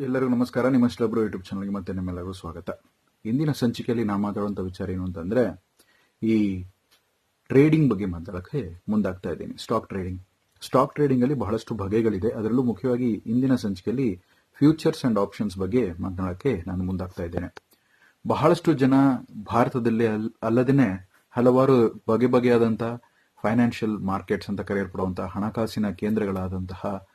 ಎಲ್ಲರಿಗೂ ನಮಸ್ಕಾರ. ನಿಮ್ಮ ಸ್ಲಬ್ರು ಯೂಟ್ಯೂಬ್ ಚಾನಲ್ಗೆ ಮತ್ತೆ ನಿಮ್ಮೆಲ್ಲರಿಗೂ ಸ್ವಾಗತ. ಇಂದಿನ ಸಂಚಿಕೆಯಲ್ಲಿ ನಾವು ಮಾತಾಡುವಂಥ ವಿಚಾರ ಏನು ಅಂತಂದರೆ, ಈ ಟ್ರೇಡಿಂಗ್ ಬಗ್ಗೆ ಮಾತಾಡೋಕ್ಕೆ ಮುಂದಾಗ್ತಾ ಇದ್ದೀನಿ. ಸ್ಟಾಕ್ ಟ್ರೇಡಿಂಗ್ ಸ್ಟಾಕ್ ಟ್ರೇಡಿಂಗಲ್ಲಿ ಬಹಳಷ್ಟು ಬಗೆಗಳಿದೆ. ಅದರಲ್ಲೂ ಮುಖ್ಯವಾಗಿ ಇಂದಿನ ಸಂಚಿಕೆಯಲ್ಲಿ ಫ್ಯೂಚರ್ಸ್ ಆ್ಯಂಡ್ ಆಪ್ಷನ್ಸ್ ಬಗ್ಗೆ ಮಾತನಾಡೋಕ್ಕೆ ನಾನು ಮುಂದಾಗ್ತಾ ಇದ್ದೇನೆ. ಬಹಳಷ್ಟು ಜನ ಭಾರತದಲ್ಲಿ ಅಲ್- ಅಲ್ಲದೇನೆ ಹಲವಾರು ಬಗೆ ಬಗೆಯಾದಂಥ ಫೈನಾನ್ಷಿಯಲ್ ಮಾರ್ಕೆಟ್ಸ್ ಅಂತ ಕರೆಯಲ್ಪಡುವಂತಹ ಹಣಕಾಸಿನ ಕೇಂದ್ರಗಳಾದಂತಹ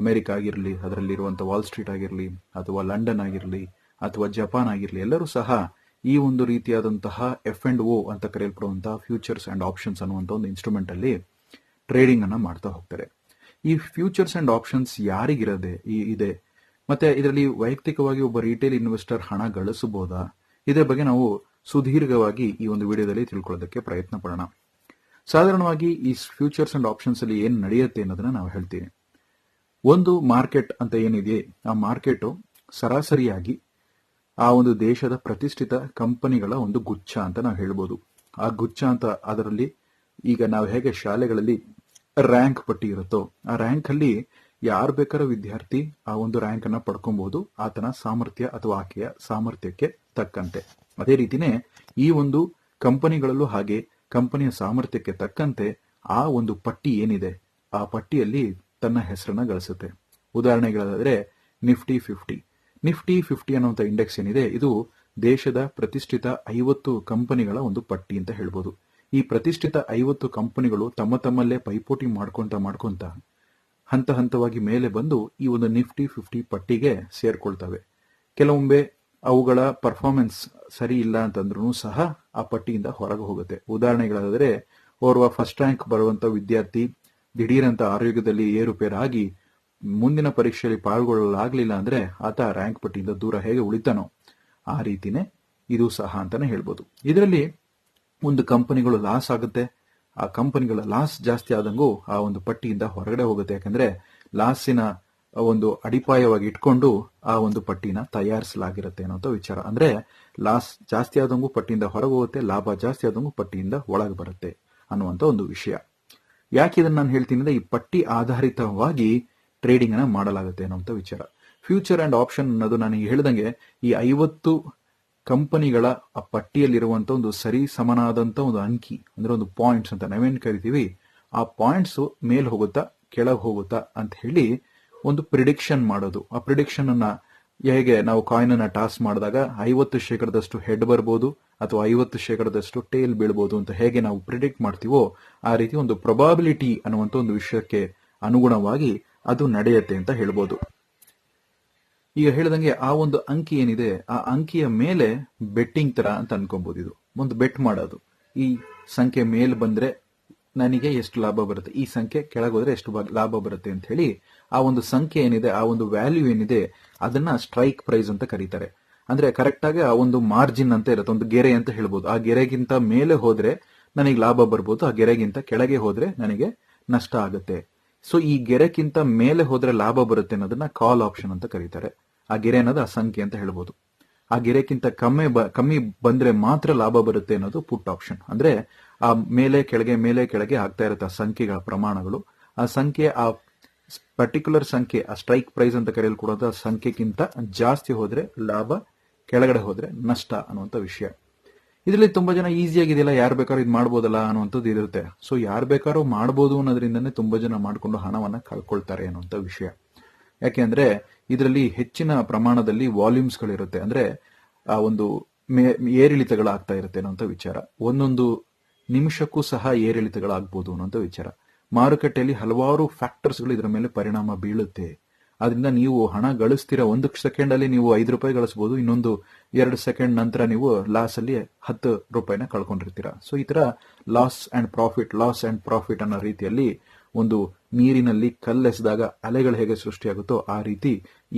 ಅಮೆರಿಕ ಆಗಿರಲಿ, ಅದರಲ್ಲಿರುವಂಥ ವಾಲ್ ಸ್ಟ್ರೀಟ್ ಆಗಿರಲಿ, ಅಥವಾ ಲಂಡನ್ ಆಗಿರಲಿ, ಅಥವಾ ಜಪಾನ್ ಆಗಿರಲಿ, ಎಲ್ಲರೂ ಸಹ ಈ ಒಂದು ರೀತಿಯಾದಂತಹ ಎಫ್ ಅಂಡ್ ಓ ಅಂತ ಕರೆಯಲ್ಪಡುವಂತಹ ಫ್ಯೂಚರ್ಸ್ ಅಂಡ್ ಆಪ್ಷನ್ಸ್ ಅನ್ನುವಂಥ ಒಂದು ಇನ್ಸ್ಟ್ರೂಮೆಂಟ್ ಅಲ್ಲಿ ಟ್ರೇಡಿಂಗ್ ಅನ್ನ ಮಾಡ್ತಾ ಹೋಗ್ತಾರೆ. ಈ ಫ್ಯೂಚರ್ಸ್ ಅಂಡ್ ಆಪ್ಷನ್ಸ್ ಯಾರಿಗಿರದೆ ಈ ಇದೆ? ಮತ್ತೆ ಇದರಲ್ಲಿ ವೈಯಕ್ತಿಕವಾಗಿ ಒಬ್ಬ ರಿಟೇಲ್ ಇನ್ವೆಸ್ಟರ್ ಹಣ ಗಳಿಸಬಹುದಾ? ಇದರ ಬಗ್ಗೆ ನಾವು ಸುದೀರ್ಘವಾಗಿ ಈ ಒಂದು ವಿಡಿಯೋದಲ್ಲಿ ತಿಳ್ಕೊಳ್ಳೋದಕ್ಕೆ ಪ್ರಯತ್ನ ಪಡೋಣ. ಸಾಧಾರಣವಾಗಿ ಈ ಫ್ಯೂಚರ್ಸ್ ಅಂಡ್ ಆಪ್ಷನ್ಸ್ ಅಲ್ಲಿ ಏನು ನಡೆಯುತ್ತೆ ಅನ್ನೋದನ್ನ ನಾವು ಹೇಳ್ತೀನಿ ಒಂದು ಮಾರ್ಕೆಟ್ ಅಂತ ಏನಿದೆ, ಆ ಮಾರ್ಕೆಟ್ ಸರಾಸರಿಯಾಗಿ ಆ ಒಂದು ದೇಶದ ಪ್ರತಿಷ್ಠಿತ ಕಂಪನಿಗಳ ಒಂದು ಗುಚ್ಛ ಅಂತ ನಾವು ಹೇಳ್ಬೋದು. ಆ ಗುಚ್ಛ ಅಂತ ಅದರಲ್ಲಿ ಈಗ ನಾವು ಹೇಗೆ ಶಾಲೆಗಳಲ್ಲಿ ರ್ಯಾಂಕ್ ಪಟ್ಟಿ ಇರುತ್ತೋ, ಆ ರ್ಯಾಂಕ್ ಅಲ್ಲಿ ಯಾರು ಬೇಕಾರ ವಿದ್ಯಾರ್ಥಿ ಆ ಒಂದು ರ್ಯಾಂಕ್ ಅನ್ನ ಪಡ್ಕೊಬಹುದು ಆತನ ಸಾಮರ್ಥ್ಯ ಅಥವಾ ಆಕೆಯ ಸಾಮರ್ಥ್ಯಕ್ಕೆ ತಕ್ಕಂತೆ. ಅದೇ ರೀತಿನೇ ಈ ಒಂದು ಕಂಪನಿಗಳಲ್ಲೂ ಹಾಗೆ, ಕಂಪನಿಯ ಸಾಮರ್ಥ್ಯಕ್ಕೆ ತಕ್ಕಂತೆ ಆ ಒಂದು ಪಟ್ಟಿ ಏನಿದೆ, ಆ ಪಟ್ಟಿಯಲ್ಲಿ ತನ್ನ ಹೆಸರನ್ನ ಗಳಿಸುತ್ತೆ. ಉದಾಹರಣೆಗಳಾದರೆ ನಿಫ್ಟಿ ಫಿಫ್ಟಿ. ನಿಫ್ಟಿ ಫಿಫ್ಟಿ ಅನ್ನುವಂಥ ಇಂಡೆಕ್ಸ್ ಏನಿದೆ, ಇದು ದೇಶದ ಪ್ರತಿಷ್ಠಿತ ಐವತ್ತು ಕಂಪನಿಗಳ ಒಂದು ಪಟ್ಟಿ ಅಂತ ಹೇಳ್ಬೋದು. ಈ ಪ್ರತಿಷ್ಠಿತ ಐವತ್ತು ಕಂಪನಿಗಳು ತಮ್ಮ ತಮ್ಮಲ್ಲೇ ಪೈಪೋಟಿ ಮಾಡ್ಕೊಂತ ಮಾಡ್ಕೊಂತ ಹಂತ ಹಂತವಾಗಿ ಮೇಲೆ ಬಂದು ಈ ಒಂದು ನಿಫ್ಟಿ ಫಿಫ್ಟಿ ಪಟ್ಟಿಗೆ ಸೇರ್ಕೊಳ್ತವೆ. ಕೆಲವೊಮ್ಮೆ ಅವುಗಳ ಪರ್ಫಾರ್ಮೆನ್ಸ್ ಸರಿ ಇಲ್ಲ ಅಂತಂದ್ರೂ ಸಹ ಆ ಪಟ್ಟಿಯಿಂದ ಹೊರಗೆ ಹೋಗುತ್ತೆ. ಉದಾಹರಣೆಗಳಾದರೆ ಓರ್ವ ಫಸ್ಟ್ ರ್ಯಾಂಕ್ ಬರುವಂತ ವಿದ್ಯಾರ್ಥಿ ದಿಢೀರಂತ ಆರೋಗ್ಯದಲ್ಲಿ ಏರುಪೇರಾಗಿ ಮುಂದಿನ ಪರೀಕ್ಷೆಯಲ್ಲಿ ಪಾಲ್ಗೊಳ್ಳಲಾಗಲಿಲ್ಲ ಅಂದ್ರೆ ಆತ ರ್ಯಾಂಕ್ ಪಟ್ಟಿಯಿಂದ ದೂರ ಹೇಗೆ ಉಳಿತಾನೋ ಆ ರೀತಿನೇ ಇದು ಸಹ ಅಂತಾನೆ ಹೇಳ್ಬೋದು. ಇದರಲ್ಲಿ ಒಂದು ಕಂಪನಿಗಳು ಲಾಸ್ ಆಗುತ್ತೆ. ಆ ಕಂಪನಿಗಳ ಲಾಸ್ ಜಾಸ್ತಿ ಆದಂಗೂ ಆ ಒಂದು ಪಟ್ಟಿಯಿಂದ ಹೊರಗಡೆ ಹೋಗುತ್ತೆ. ಯಾಕಂದ್ರೆ ಲಾಸಿನ ಒಂದು ಅಡಿಪಾಯವಾಗಿ ಇಟ್ಕೊಂಡು ಆ ಒಂದು ಪಟ್ಟಿನ ತಯಾರಿಸಲಾಗಿರುತ್ತೆ ಅನ್ನೋಂಥ ವಿಚಾರ. ಅಂದ್ರೆ ಲಾಸ್ ಜಾಸ್ತಿ ಆದಂಗೂ ಪಟ್ಟಿಯಿಂದ ಹೊರಗೆ ಹೋಗುತ್ತೆ, ಲಾಭ ಜಾಸ್ತಿ ಆದಂಗೂ ಪಟ್ಟಿಯಿಂದ ಒಳಗೆ ಬರುತ್ತೆ ಅನ್ನುವಂಥ ಒಂದು ವಿಷಯ. ಯಾಕೆ ಇದನ್ನ ನಾನು ಹೇಳ್ತೀನಿ ಅಂದ್ರೆ ಈ ಪಟ್ಟಿ ಆಧಾರಿತವಾಗಿ ಟ್ರೇಡಿಂಗ್ ಅನ್ನ ಮಾಡಲಾಗುತ್ತೆ ಅನ್ನುವಂಥ ವಿಚಾರ. ಫ್ಯೂಚರ್ ಅಂಡ್ ಆಪ್ಷನ್ ಅನ್ನೋದು ನಾನು ಹೇಳಿದಂಗೆ ಹೇಳ್ದಂಗೆ ಈ ಐವತ್ತು ಕಂಪನಿಗಳ ಆ ಪಟ್ಟಿಯಲ್ಲಿರುವಂತ ಒಂದು ಸರಿ ಸಮನಾದಂತ ಒಂದು ಅಂಕಿ, ಅಂದ್ರೆ ಒಂದು ಪಾಯಿಂಟ್ಸ್ ಅಂತ ನಾವೇನ್ ಕರಿತೀವಿ? ಆ ಪಾಯಿಂಟ್ಸ್ ಮೇಲ್ ಹೋಗುತ್ತಾ ಕೆಳಗೆ ಹೋಗುತ್ತಾ ಅಂತ ಹೇಳಿ ಒಂದು ಪ್ರಿಡಿಕ್ಷನ್ ಮಾಡೋದು. ಆ ಪ್ರಿಡಿಕ್ಷನ್ ಅನ್ನ ಹೇಗೆ ನಾವು ಕಾಯಿನ್ ಅನ್ನ ಟಾಸ್ ಮಾಡಿದಾಗ ಐವತ್ತು ಶೇಕಡದಷ್ಟು ಹೆಡ್ ಬರ್ಬೋದು ಅಥವಾ ಐವತ್ತು ಶೇಕಡದಷ್ಟು ಟೇಲ್ ಬೀಳ್ಬೋದು ಅಂತ ಹೇಗೆ ನಾವು ಪ್ರಿಡಿಕ್ಟ್ ಮಾಡ್ತೀವೋ ಆ ರೀತಿ ಒಂದು ಪ್ರೊಬಾಬಿಲಿಟಿ ಅನ್ನುವಂಥ ಒಂದು ವಿಷಯಕ್ಕೆ ಅನುಗುಣವಾಗಿ ಅದು ನಡೆಯುತ್ತೆ ಅಂತ ಹೇಳ್ಬೋದು. ಈಗ ಹೇಳ್ದಂಗೆ ಆ ಒಂದು ಅಂಕಿ ಏನಿದೆ, ಆ ಅಂಕಿಯ ಮೇಲೆ ಬೆಟ್ಟಿಂಗ್ ತರ ಅಂತ ಅನ್ಕೊಬಹುದು ಇದು. ಒಂದು ಬೆಟ್ ಮಾಡೋದು. ಈ ಸಂಖ್ಯೆ ಮೇಲೆ ಬಂದ್ರೆ ನನಗೆ ಎಷ್ಟು ಲಾಭ ಬರುತ್ತೆ? ಈ ಸಂಖ್ಯೆ ಕೆಳಗೋದ್ರೆ ಎಷ್ಟು ಲಾಭ ಬರುತ್ತೆ ಅಂತ ಹೇಳಿ ಆ ಒಂದು ಸಂಖ್ಯೆ ಏನಿದೆ, ಆ ಒಂದು ವ್ಯಾಲ್ಯೂ ಏನಿದೆ, ಅದನ್ನ ಸ್ಟ್ರೈಕ್ ಪ್ರೈಸ್ ಅಂತ ಕರೀತಾರೆ. ಅಂದ್ರೆ ಕರೆಕ್ಟ್ ಆಗಿ ಆ ಒಂದು ಮಾರ್ಜಿನ್ ಅಂತ ಇರುತ್ತೆ, ಒಂದು ಗೆರೆ ಅಂತ ಹೇಳ್ಬೋದು. ಆ ಗೆರೆಗಿಂತ ಮೇಲೆ ಹೋದ್ರೆ ನನಗೆ ಲಾಭ ಬರ್ಬೋದು, ಆ ಗೆರೆಗಿಂತ ಕೆಳಗೆ ಹೋದ್ರೆ ನನಗೆ ನಷ್ಟ ಆಗುತ್ತೆ. ಸೊ ಈ ಗೆರೆಕ್ಕಿಂತ ಮೇಲೆ ಹೋದ್ರೆ ಲಾಭ ಬರುತ್ತೆ ಅನ್ನೋದನ್ನ ಕಾಲ್ ಆಪ್ಷನ್ ಅಂತ ಕರೀತಾರೆ. ಆ ಗೆರೆ ಅನ್ನೋದು ಆ ಸಂಖ್ಯೆ ಅಂತ ಹೇಳ್ಬೋದು. ಆ ಗೆರೆಕ್ಕಿಂತ ಕಮ್ಮಿ ಕಮ್ಮಿ ಬಂದ್ರೆ ಮಾತ್ರ ಲಾಭ ಬರುತ್ತೆ ಅನ್ನೋದು ಪುಟ್ ಆಪ್ಷನ್ ಅಂದ್ರೆ ಆ ಮೇಲೆ, ಕೆಳಗೆ ಮೇಲೆ, ಕೆಳಗೆ ಆಗ್ತಾ ಇರುತ್ತೆ ಆ ಸಂಖ್ಯೆಗಳ ಪ್ರಮಾಣಗಳು. ಆ ಸಂಖ್ಯೆ, ಆ ಪರ್ಟಿಕ್ಯುಲರ್ ಸಂಖ್ಯೆ, ಆ ಸ್ಟ್ರೈಕ್ ಪ್ರೈಸ್ ಅಂತ ಕರೆಯಲು ಆ ಸಂಖ್ಯೆಗಿಂತ ಜಾಸ್ತಿ ಹೋದ್ರೆ ಲಾಭ, ಕೆಳಗಡೆ ಹೋದ್ರೆ ನಷ್ಟ ಅನ್ನುವಂಥ ವಿಷಯ. ಇದರಲ್ಲಿ ತುಂಬಾ ಜನ ಈಸಿಯಾಗಿ ಆಗಿದೆಯಲ್ಲ, ಯಾರು ಬೇಕಾದ್ರೂ ಇದು ಮಾಡ್ಬೋದಲ್ಲ ಅನ್ನುವಂಥದ್ದು ಇರುತ್ತೆ. ಸೊ ಯಾರು ಬೇಕಾದ್ರೂ ಮಾಡ್ಬೋದು ಅನ್ನೋದ್ರಿಂದನೇ ತುಂಬಾ ಜನ ಮಾಡಿಕೊಂಡು ಹಣವನ್ನ ಕಳ್ಕೊಳ್ತಾರೆ ಅನ್ನುವಂಥ ವಿಷಯ. ಯಾಕೆಂದ್ರೆ ಇದರಲ್ಲಿ ಹೆಚ್ಚಿನ ಪ್ರಮಾಣದಲ್ಲಿ ವಾಲ್ಯೂಮ್ಸ್ಗಳಿರುತ್ತೆ ಅಂದ್ರೆ, ಆ ಒಂದು ಏರಿಳಿತಗಳು ಏರಿಳಿತಗಳಾಗ್ತಾ ಇರುತ್ತೆ ಅನ್ನುವಂಥ ವಿಚಾರ. ಒಂದೊಂದು ನಿಮಿಷಕ್ಕೂ ಸಹ ಏರಿಳಿತಗಳಾಗ್ಬೋದು ಅನ್ನೋಂಥ ವಿಚಾರ. ಮಾರುಕಟ್ಟೆಯಲ್ಲಿ ಹಲವಾರು ಫ್ಯಾಕ್ಟರ್ಸ್ಗಳು ಇದರ ಮೇಲೆ ಪರಿಣಾಮ ಬೀಳುತ್ತೆ. ಅದರಿಂದ ನೀವು ಹಣ ಗಳಿಸ್ತೀರಾ ಒಂದು ಸೆಕೆಂಡ್ ಅಲ್ಲಿ ನೀವು ಐದು ರೂಪಾಯಿ ಗಳಿಸಬಹುದು ಇನ್ನೊಂದು ಎರಡು ಸೆಕೆಂಡ್ ನಂತರ ನೀವು ಲಾಸ್ ಅಲ್ಲಿ ಹತ್ತು ರೂಪಾಯಿನ ಕಳ್ಕೊಂಡಿರ್ತೀರಾ. ಸೊ ಈ ತರ loss and profit loss and profit ಅನ್ನೋ ರೀತಿಯಲ್ಲಿ ಒಂದು ನೀರಿನಲ್ಲಿ ಕಲ್ಲೆಸೆದಾಗ ಅಲೆಗಳು ಹೇಗೆ ಸೃಷ್ಟಿಯಾಗುತ್ತೋ ಆ ರೀತಿ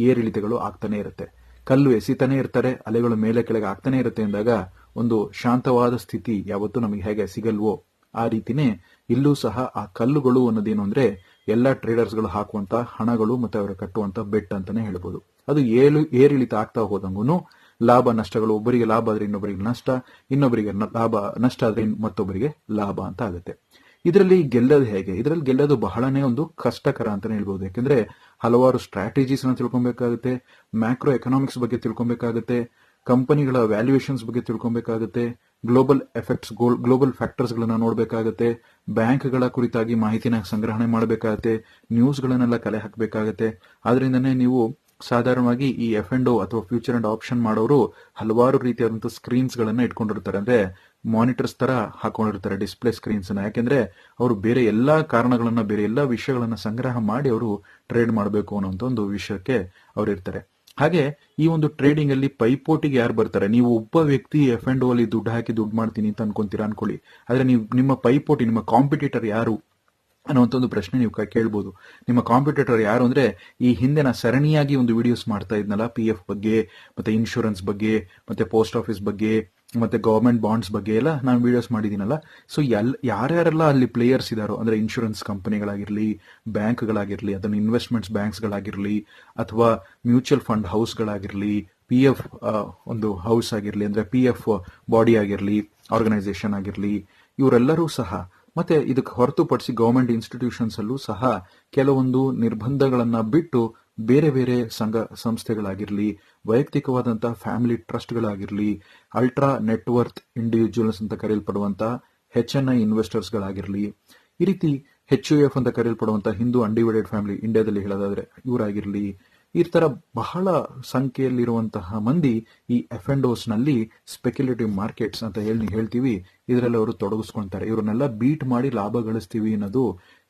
ಏರಿಳಿತಗಳು ಆಗ್ತಾನೆ ಇರುತ್ತೆ. ಕಲ್ಲು ಎಸಿತಾನೆ ಇರ್ತಾರೆ, ಅಲೆಗಳು ಮೇಲೆ ಕೆಳಗೆ ಆಗ್ತಾನೆ ಇರುತ್ತೆ ಎಂದಾಗ ಒಂದು ಶಾಂತವಾದ ಸ್ಥಿತಿ ಯಾವತ್ತೂ ನಮಗೆ ಹೇಗೆ ಸಿಗಲ್ವೋ ಆ ರೀತಿನೇ ಇಲ್ಲೂ ಸಹ ಆ ಕಲ್ಲುಗಳು ಅನ್ನೋದೇನು ಅಂದ್ರೆ ಎಲ್ಲ ಟ್ರೇಡರ್ಸ್ಗಳು ಹಾಕುವಂತ ಹಣಗಳು ಮತ್ತೆ ಅವರು ಕಟ್ಟುವಂತ ಬೆಟ್ ಅಂತಾನೆ ಹೇಳ್ಬೋದು. ಅದು ಏಳು, ಏರಿಳಿತ ಆಗ್ತಾ ಹೋದಂಗೂ ಲಾಭ, ನಷ್ಟಗಳು, ಒಬ್ಬರಿಗೆ ಲಾಭ ಆದ್ರೆ ಇನ್ನೊಬ್ಬರಿಗೆ ನಷ್ಟ, ಇನ್ನೊಬ್ಬರಿಗೆ ಲಾಭ, ನಷ್ಟ ಆದ್ರೆ ಮತ್ತೊಬ್ಬರಿಗೆ ಲಾಭ ಅಂತ ಆಗುತ್ತೆ. ಇದರಲ್ಲಿ ಗೆಲ್ಲೋದು ಹೇಗೆ? ಇದರಲ್ಲಿ ಗೆಲ್ಲೋದು ಬಹಳನೇ ಒಂದು ಕಷ್ಟಕರ ಅಂತಾನೆ ಹೇಳ್ಬೋದು. ಯಾಕಂದ್ರೆ ಹಲವಾರು ಸ್ಟ್ರಾಟಜೀಸ್ನ ತಿಳ್ಕೊಬೇಕಾಗುತ್ತೆ ಮ್ಯಾಕ್ರೋ ಎಕನಾಮಿಕ್ಸ್ ಬಗ್ಗೆ ತಿಳ್ಕೊಬೇಕಾಗುತ್ತೆ ಕಂಪನಿಗಳ ವ್ಯಾಲ್ಯೂಯೇಷನ್ಸ್ ಬಗ್ಗೆ ತಿಳ್ಕೊಬೇಕಾಗುತ್ತೆ ಗ್ಲೋಬಲ್ ಎಫೆಕ್ಟ್ಸ್ ಗ್ಲೋಬಲ್ ಫ್ಯಾಕ್ಟರ್ಸ್ ಗಳನ್ನ ನೋಡಬೇಕಾಗುತ್ತೆ, ಬ್ಯಾಂಕ್ಗಳ ಕುರಿತಾಗಿ ಮಾಹಿತಿನ ಸಂಗ್ರಹಣೆ ಮಾಡಬೇಕಾಗುತ್ತೆ ನ್ಯೂಸ್ ಗಳನ್ನೆಲ್ಲ ಕಲೆ ಹಾಕಬೇಕಾಗುತ್ತೆ. ಆದ್ರಿಂದನೇ ನೀವು ಸಾಧಾರಣವಾಗಿ ಈ ಎಫ್ ಅಂಡ್ ಅಥವಾ ಫ್ಯೂಚರ್ ಅಂಡ್ ಆಪ್ಷನ್ ಮಾಡೋರು ಹಲವಾರು ರೀತಿಯಾದಂತಹ ಸ್ಕ್ರೀನ್ಸ್ ಗಳನ್ನ ಇಟ್ಕೊಂಡಿರ್ತಾರೆ. ಅಂದ್ರೆ ಮಾನಿಟರ್ಸ್ ತರ ಹಾಕೊಂಡಿರ್ತಾರೆ ಡಿಸ್ಪ್ಲೇ ಸ್ಕ್ರೀನ್ಸ್ ಅನ್ನ ಯಾಕೆಂದ್ರೆ ಅವರು ಬೇರೆ ಎಲ್ಲಾ ಕಾರಣಗಳನ್ನ, ಬೇರೆ ಎಲ್ಲಾ ವಿಷಯಗಳನ್ನ ಸಂಗ್ರಹ ಮಾಡಿ ಅವರು ಟ್ರೇಡ್ ಮಾಡಬೇಕು ಅನ್ನೋ ಒಂದು ವಿಷಯಕ್ಕೆ ಅವರು ಇರ್ತಾರೆ ಹಾಗೆ ಈ ಒಂದು ಟ್ರೇಡಿಂಗ್ ಅಲ್ಲಿ ಪೈಪೋಟಿಗೆ ಯಾರು ಬರ್ತಾರೆ? ನೀವು ಒಬ್ಬ ವ್ಯಕ್ತಿ ಎಫ್ ಅಂಡ್ ಅಲ್ಲಿ ದುಡ್ಡು ಹಾಕಿ ದುಡ್ಡು ಮಾಡ್ತೀನಿ ಅಂತ ಅನ್ಕೊಂತೀರಾ ಅನ್ಕೊಳ್ಳಿ. ಆದ್ರೆ ನೀವು ನಿಮ್ಮ ಪೈಪೋಟಿ, ನಿಮ್ಮ ಕಾಂಪಿಟೇಟರ್ ಯಾರು ಅನ್ನುವಂಥ ಒಂದು ಪ್ರಶ್ನೆ ನೀವು ಕೇಳ್ಬೋದು. ನಿಮ್ಮ ಕಾಂಪಿಟೇಟರ್ ಯಾರು ಅಂದ್ರೆ ಈ ಹಿಂದೆ ನಾ ಸರಣಿಯಾಗಿ ಒಂದು ವಿಡಿಯೋಸ್ ಮಾಡ್ತಾ ಇದ್ನಲ್ಲ ಪಿ ಎಫ್ ಬಗ್ಗೆ, ಮತ್ತೆ ಇನ್ಶೂರೆನ್ಸ್ ಬಗ್ಗೆ, ಮತ್ತೆ ಪೋಸ್ಟ್ ಆಫೀಸ್ ಬಗ್ಗೆ ಮತ್ತೆ ಗವರ್ಮೆಂಟ್ ಬಾಂಡ್ಸ್ ಬಗ್ಗೆ ಎಲ್ಲ ನಾನು ವಿಡಿಯೋಸ್ ಮಾಡಿದ್ದೀನಲ್ಲ. ಸೊ ಎಲ್, ಯಾರ್ಯಾರೆಲ್ಲ ಅಲ್ಲಿ ಪ್ಲೇಯರ್ಸ್ ಇದಾರೋ, ಅಂದ್ರೆ ಇನ್ಶೂರೆನ್ಸ್ ಕಂಪನಿಗಳಾಗಿರ್ಲಿ ಬ್ಯಾಂಕ್ಗಳಾಗಿರ್ಲಿ ಅದನ್ನ ಇನ್ವೆಸ್ಟ್ಮೆಂಟ್ಸ್ ಬ್ಯಾಂಕ್ಸ್ಗಳಾಗಿರ್ಲಿ ಅಥವಾ ಮ್ಯೂಚುವಲ್ ಫಂಡ್ ಹೌಸ್ಗಳಾಗಿರ್ಲಿ ಪಿ ಎಫ್ ಒಂದು ಹೌಸ್ ಆಗಿರ್ಲಿ, ಅಂದ್ರೆ ಪಿ ಎಫ್ ಬಾಡಿ ಆಗಿರ್ಲಿ ಆರ್ಗನೈಸೇಷನ್ ಆಗಿರ್ಲಿ, ಇವರೆಲ್ಲರೂ ಸಹ, ಮತ್ತೆ ಇದಕ್ಕೆ ಹೊರತುಪಡಿಸಿ ಗವರ್ಮೆಂಟ್ ಇನ್ಸ್ಟಿಟ್ಯೂಷನ್ಸ್ ಅಲ್ಲೂ ಸಹ ಕೆಲವೊಂದು ನಿರ್ಬಂಧಗಳನ್ನ ಬಿಟ್ಟು ಬೇರೆ ಬೇರೆ ಸಂಘ ಸಂಸ್ಥೆಗಳಾಗಿರಲಿ, ವೈಯಕ್ತಿಕವಾದಂತಹ ಫ್ಯಾಮಿಲಿ ಟ್ರಸ್ಟ್ಗಳಾಗಿರಲಿ ಅಲ್ಟ್ರಾ ನೆಟ್ವರ್ತ್ ಇಂಡಿವಿಜುವಲ್ಸ್ ಅಂತ ಕರೆಯಲ್ಪಡುವಂತಹ ಹೆಚ್ ಎನ್ ಐ ಇನ್ವೆಸ್ಟರ್ಸ್ಗಳಾಗಿರ್ಲಿ ಈ ರೀತಿ ಹೆಚ್ ಯು ಎಫ್ ಅಂತ ಕರೆಯಲ್ಪಡುವಂತಹ ಹಿಂದೂ ಅನ್ಡಿವೈಡೆಡ್ ಫ್ಯಾಮಿಲಿ ಇಂಡಿಯಾದಲ್ಲಿ ಹೇಳೋದಾದ್ರೆ ಇವರಾಗಿರಲಿ, ಈ ತರ ಬಹಳ ಸಂಖ್ಯೆಯಲ್ಲಿರುವಂತಹ ಮಂದಿ ಈ ಎಫ್ ಅಂಡ್ನಲ್ಲಿ ಸ್ಪೆಕ್ಯುಲೇಟಿವ್ ಮಾರ್ಕೆಟ್ಸ್ ಅಂತ ಹೇಳಿ ಹೇಳ್ತೀವಿ. ಇದರಲ್ಲಿ ಅವರು ತೊಡಗಿಸ್ಕೊಂತಾರೆ ಇವರನ್ನೆಲ್ಲ ಬೀಟ್ ಮಾಡಿ ಲಾಭ ಗಳಿಸ್ತೀವಿ ಅನ್ನೋದು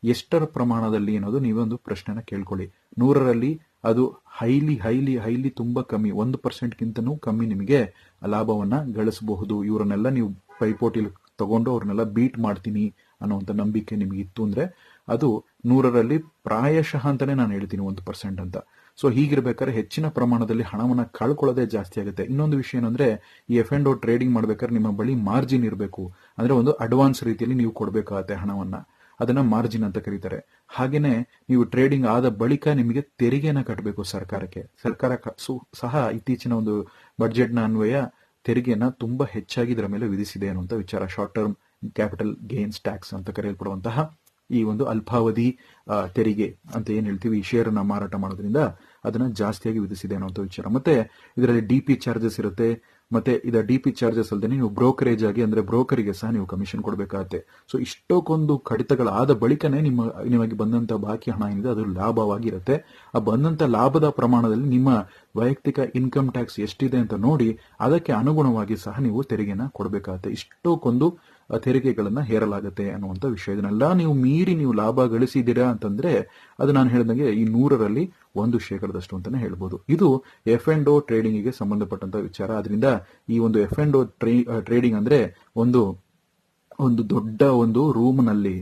ಎಷ್ಟರ ಪ್ರಮಾಣದಲ್ಲಿ ಅನ್ನೋದು ನೀವೊಂದು ಪ್ರಶ್ನೆನ ಕೇಳ್ಕೊಳ್ಳಿ. ನೂರರಲ್ಲಿ ಅದು ಹೈಲಿ ಹೈಲಿ ಹೈಲಿ ತುಂಬಾ ಕಮ್ಮಿ, ಒಂದು ಪರ್ಸೆಂಟ್ಗಿಂತನೂ ಕಮ್ಮಿ ನಿಮಗೆ ಲಾಭವನ್ನ ಗಳಿಸಬಹುದು. ಇವರನ್ನೆಲ್ಲ ನೀವು ಪೈಪೋಟಿಲಿ ತಗೊಂಡು ಅವ್ರನ್ನೆಲ್ಲ ಬೀಟ್ ಮಾಡ್ತೀನಿ ಅನ್ನೋವಂಥ ನಂಬಿಕೆ ನಿಮಗೆ ಇತ್ತು ಅಂದ್ರೆ ಅದು ನೂರರಲ್ಲಿ ಪ್ರಾಯಶಃ ಅಂತಾನೆ ನಾನು ಹೇಳ್ತೀನಿ ಒಂದು ಪರ್ಸೆಂಟ್ ಅಂತ. ಸೊ ಹೀಗಿರ್ಬೇಕಾದ್ರೆ ಹೆಚ್ಚಿನ ಪ್ರಮಾಣದಲ್ಲಿ ಹಣವನ್ನ ಕಳ್ಕೊಳ್ಳೋದೇ ಜಾಸ್ತಿ ಆಗುತ್ತೆ. ಇನ್ನೊಂದು ವಿಷಯ ಏನಂದ್ರೆ, ಈ ಎಫ್ ಅಂಡ್ ಟ್ರೇಡಿಂಗ್ ಮಾಡ್ಬೇಕಾದ್ರೆ ನಿಮ್ಮ ಬಳಿ ಮಾರ್ಜಿನ್ ಇರಬೇಕು. ಅಂದ್ರೆ ಒಂದು ಅಡ್ವಾನ್ಸ್ ರೀತಿಯಲ್ಲಿ ನೀವು ಕೊಡಬೇಕಾಗತ್ತೆ ಹಣವನ್ನ. ಅದನ್ನ ಮಾರ್ಜಿನ್ ಅಂತ ಕರೀತಾರೆ. ಹಾಗೇನೆ ನೀವು ಟ್ರೇಡಿಂಗ್ ಆದ ಬಳಿಕ ನಿಮಗೆ ತೆರಿಗೆನ ಕಟ್ಟಬೇಕು ಸರ್ಕಾರಕ್ಕೆ. ಸರ್ಕಾರ ಸಹ ಇತ್ತೀಚಿನ ಒಂದು ಬಡ್ಜೆಟ್ನ ಅನ್ವಯ ತೆರಿಗೆನ ತುಂಬಾ ಹೆಚ್ಚಾಗಿ ಇದರ ಮೇಲೆ ವಿಧಿಸಿದೆ ಅನ್ನುವಂಥ ವಿಚಾರ. Short term capital gains tax ಅಂತ ಕರೆಯಲ್ಪಡುವಂತಹ ಈ ಒಂದು ಅಲ್ಪಾವಧಿ ತೆರಿಗೆ ಅಂತ ಏನ್ ಹೇಳ್ತೀವಿ, ಈ ಶೇರ್ ಅನ್ನ ಮಾರಾಟ ಮಾಡೋದ್ರಿಂದ ಅದನ್ನ ಜಾಸ್ತಿಯಾಗಿ ವಿಧಿಸಿದೆ ಅನ್ನುವಂಥ ವಿಚಾರ. ಮತ್ತೆ ಇದರಲ್ಲಿ ಡಿ ಪಿ ಚಾರ್ಜಸ್ ಇರುತ್ತೆ ಮತ್ತೆ ಇದ ಡಿ ಪಿ ಚಾರ್ಜಸ್ ಅಲ್ಲದೆ ನೀವು ಬ್ರೋಕರೇಜ್ ಆಗಿ ಅಂದ್ರೆ ಬ್ರೋಕರಿಗೆ ಸಹ ನೀವು ಕಮಿಷನ್ ಕೊಡಬೇಕಾಗತ್ತೆ. ಸೊ ಇಷ್ಟಕ್ಕೊಂದು ಕಡಿತಗಳಾದ ಬಳಿಕನೇ ನಿಮ್ಮ, ನಿಮಗೆ ಬಂದಂತ ಬಾಕಿ ಹಣ ಏನಿದೆ ಅದು ಲಾಭವಾಗಿರುತ್ತೆ. ಆ ಬಂದಂತ ಲಾಭದ ಪ್ರಮಾಣದಲ್ಲಿ ನಿಮ್ಮ ವೈಯಕ್ತಿಕ ಇನ್ಕಮ್ ಟ್ಯಾಕ್ಸ್ ಎಷ್ಟಿದೆ ಅಂತ ನೋಡಿ ಅದಕ್ಕೆ ಅನುಗುಣವಾಗಿ ಸಹ ನೀವು ತೆರಿಗೆನ ಕೊಡಬೇಕಾಗತ್ತೆ. ಇಷ್ಟಕ್ಕೊಂದು ತೆರಿಗೆಗಳನ್ನ ಹೇರಲಾಗುತ್ತೆ ಅನ್ನುವಂಥ ವಿಷಯ. ಇದನ್ನೆಲ್ಲ ನೀವು ಮೀರಿ ನೀವು ಲಾಭ ಗಳಿಸಿದ್ದೀರಾ ಅಂತಂದ್ರೆ ಅದು ನಾನು ಹೇಳಿದಂಗೆ ಈ ನೂರರಲ್ಲಿ ಒಂದು ಶೇಕಡದಷ್ಟು ಅಂತಾನೆ ಹೇಳ್ಬೋದು. ಇದು ಎಫ್ ಅಂಡ್ ಓ ಟ್ರೇಡಿಂಗಿಗೆ ಸಂಬಂಧಪಟ್ಟಂತ ವಿಚಾರ. ಅದರಿಂದ ಈ ಒಂದು ಎಫ್ ಅಂಡ್ ಓ ಟ್ರೇಡಿಂಗ್ ಅಂದ್ರೆ ಒಂದು ಒಂದು ದೊಡ್ಡ ಒಂದು ರೂಮ್ನಲ್ಲಿ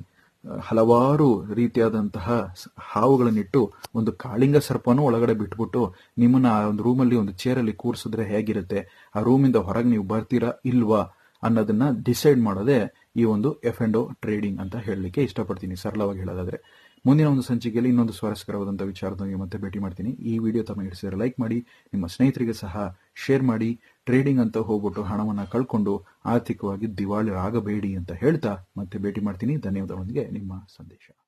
ಹಲವಾರು ರೀತಿಯಾದಂತಹ ಹಾವುಗಳನ್ನಿಟ್ಟು ಒಂದು ಕಾಳಿಂಗ ಸರ್ಪನೂ ಒಳಗಡೆ ಬಿಟ್ಬಿಟ್ಟು ನಿಮ್ಮನ್ನ ಆ ಒಂದು ರೂಮಲ್ಲಿ ಒಂದು ಚೇರಲ್ಲಿ ಕೂರಿಸಿದ್ರೆ ಹೇಗಿರುತ್ತೆ? ಆ ರೂಮಿಂದ ಹೊರಗೆ ನೀವು ಬರ್ತೀರಾ ಇಲ್ವಾ? ಅನ್ನೋದನ್ನ ಡಿಸೈಡ್ ಮಾಡೋದೇ ಈ ಒಂದು ಎಫ್ ಅಂಡ್ ಓ ಟ್ರೇಡಿಂಗ್ ಅಂತ ಹೇಳಲಿಕ್ಕೆ ಇಷ್ಟಪಡ್ತೀನಿ. ಸರಳವಾಗಿ ಹೇಳೋದಾದ್ರೆ. ಮುಂದಿನ ಒಂದು ಸಂಚಿಕೆಯಲ್ಲಿ ಇನ್ನೊಂದು ಸ್ವಾರಸ್ಯಕರವಾದಂತಹ ವಿಚಾರದೊಂದಿಗೆ ಮತ್ತೆ ಭೇಟಿ ಮಾಡ್ತೀನಿ. ಈ ವಿಡಿಯೋ ತಮಗೆ ಹಿಡಿಸಿದ್ರೆ ಲೈಕ್ ಮಾಡಿ, ನಿಮ್ಮ ಸ್ನೇಹಿತರಿಗೆ ಸಹ ಶೇರ್ ಮಾಡಿ ಟ್ರೇಡಿಂಗ್ ಅಂತ ಹೋಗ್ಬಿಟ್ಟು ಹಣವನ್ನು ಕಳ್ಕೊಂಡು ಆರ್ಥಿಕವಾಗಿ ದಿವಾಳಿ ಆಗಬೇಡಿ ಅಂತ ಹೇಳ್ತಾ ಮತ್ತೆ ಭೇಟಿ ಮಾಡ್ತೀನಿ. ಧನ್ಯವಾದಗಳೊಂದಿಗೆ ನಿಮ್ಮ ಸಂದೇಶ.